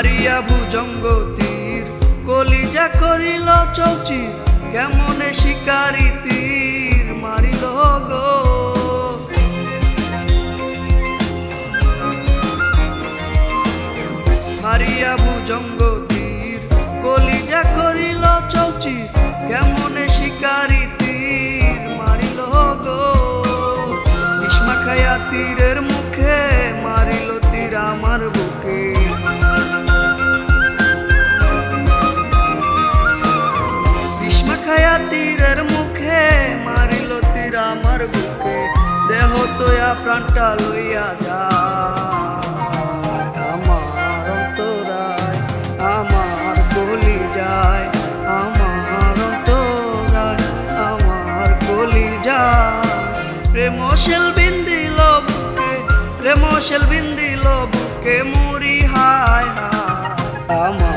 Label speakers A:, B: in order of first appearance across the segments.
A: মারিয়া ভুজঙ্গ তীর কলিজা করিল চৌচির কেমনে শিকারি দেহ তোয়া প্রাণটা লইয়া যা। আমার অন্তরায়, আমার কলি যায় আমার আমার যায় মুড়ি হায় হায়। আমার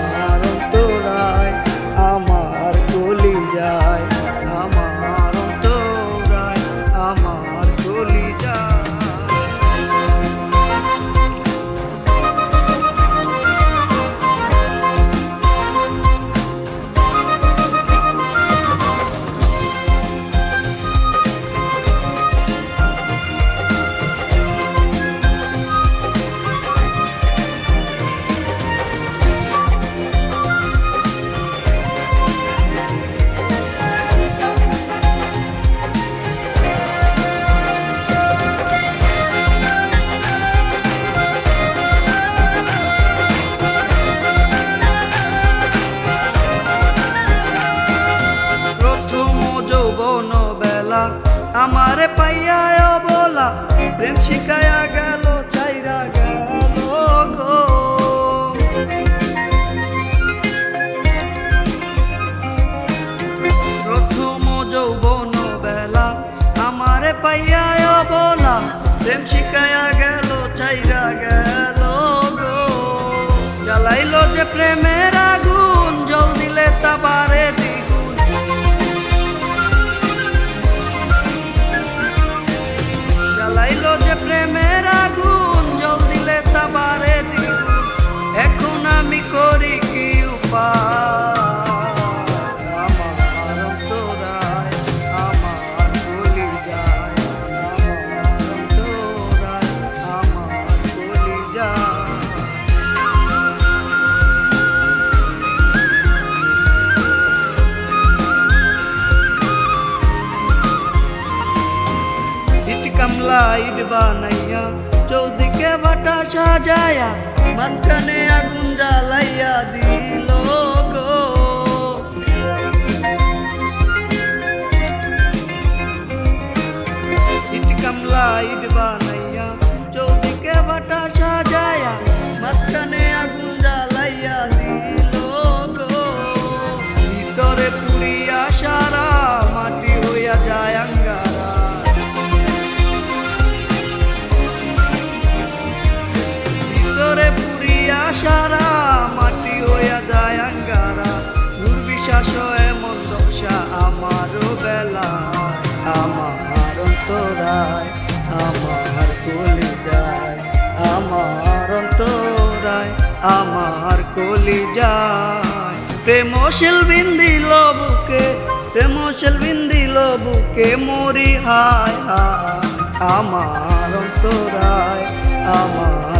A: আমারে পাইয়া বলা প্রেম শিখায়া গেল, চাইরা গেল গো। প্রথম যৌবন বেলা, আমারে পাইয়া বলা প্রেম শিখায়া গেল, চাইরা গেল গো। জ্বালাইল যে প্রেমের আগুন ইট কামলা ইট বানাইয়া চৌদিকে বাটা সাজায়া, মাঝখানে আগুন জ্বালাইয়া দিল গো। ইট কামলা ইট বানাইয়া আমার অন্তরায়, আমার কলি যায়, আমার অন্তরায়, আমার কলি যায়। প্রেমশীল বিন্দিল বুকে প্রেমশীল বিন্দিল বুকে মরি হায় হায়। আমার অন্তরায়, আমার